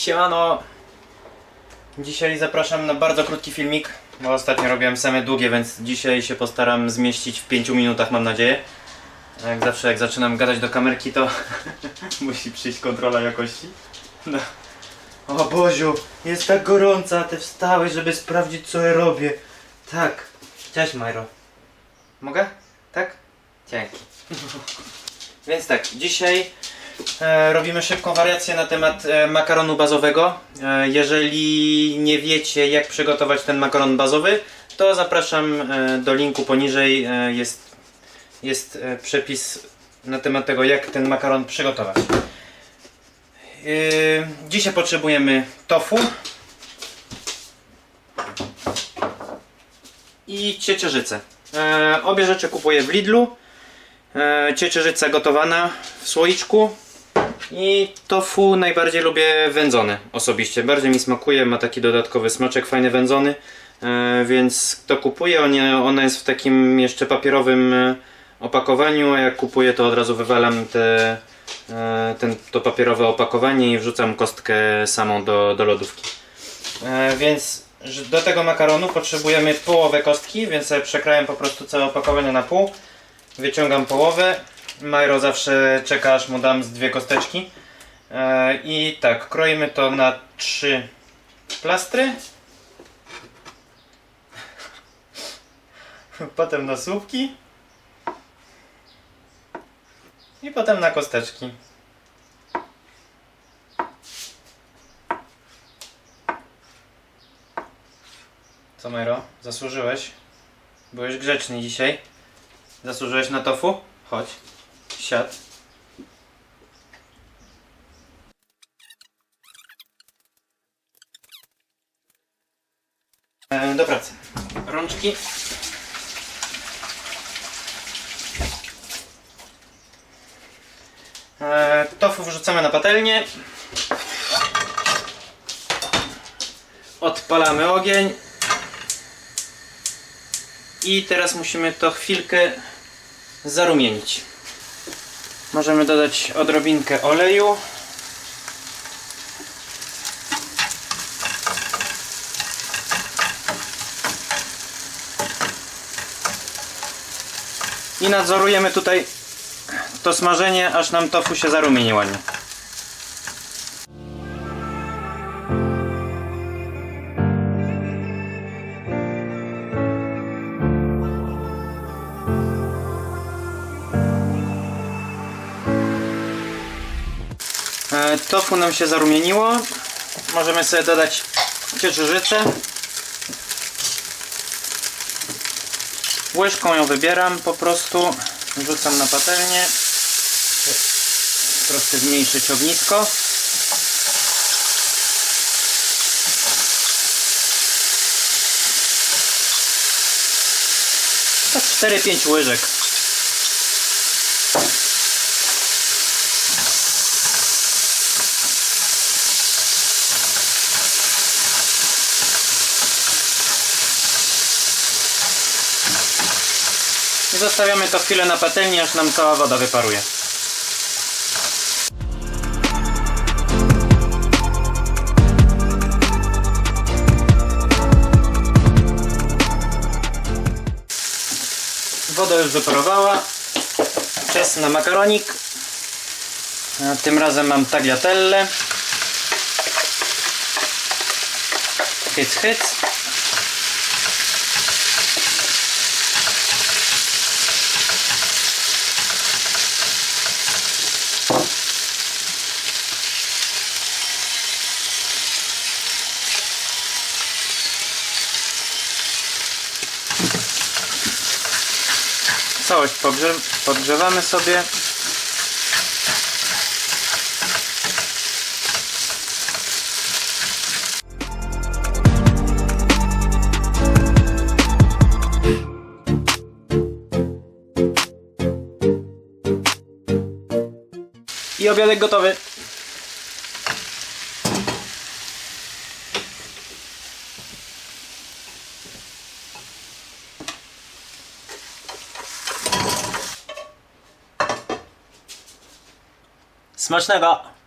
Siemano! Dzisiaj zapraszam na bardzo krótki filmik, bo ostatnio robiłem same długie, więc dzisiaj się postaram zmieścić w 5 minutach, mam nadzieję. Jak zawsze, jak zaczynam gadać do kamerki, to musi przyjść kontrola jakości. No. O Boziu, jest tak gorąco, a ty wstałeś, żeby sprawdzić, co ja robię. Tak. Cześć, Majro. Mogę? Tak? Dzięki. Więc tak, dzisiaj robimy szybką wariację na temat e, makaronu bazowego. E, jeżeli nie wiecie, jak przygotować ten makaron bazowy, to zapraszam e, do linku poniżej. E, jest jest e, przepis na temat tego, jak ten makaron przygotować. Dzisiaj potrzebujemy tofu i ciecierzycę. E, obie rzeczy kupuję w Lidlu. E, ciecierzyca gotowana w słoiczku i tofu najbardziej lubię wędzone osobiście. Bardziej mi smakuje, ma taki dodatkowy smaczek fajny wędzony, e, więc to kupuję. Ona, jest w takim jeszcze papierowym e, opakowaniu, a jak kupuję to od razu wywalam te, e, ten, to papierowe opakowanie i wrzucam kostkę samą do, do lodówki. Więc do tego makaronu potrzebujemy połowę kostki, więc przekrałem po prostu całe opakowanie na pół. Wyciągam połowę. Majro zawsze czeka aż mu dam z dwie kosteczki. E, I tak, kroimy to na trzy plastry. Potem na słupki. I potem na kosteczki. Co Mero? Zasłużyłeś? Byłeś grzeczny dzisiaj. Zasłużyłeś na tofu? Chodź. Siad. E, do pracy. Rączki. E, tofu wrzucamy na patelnię. Odpalamy ogień. I teraz musimy to chwilkę zarumienić. Możemy dodać odrobinkę oleju. I nadzorujemy tutaj to smażenie, aż nam tofu się zarumieni ładnie. Tofu nam się zarumieniło. Możemy sobie dodać ciecierzycę. Łyżką ją wybieram po prostu. Wrzucam na patelnię. Troszkę zmniejszyć ognisko. Tak 4-5 łyżek. I zostawiamy to chwilę na patelni, aż nam cała woda wyparuje. Woda już wyparowała. Czas na makaronik. Tym razem mam tagliatelle. Hyc, hyc. Całość podgrzewamy sobie. I obiadek gotowy. すましたが。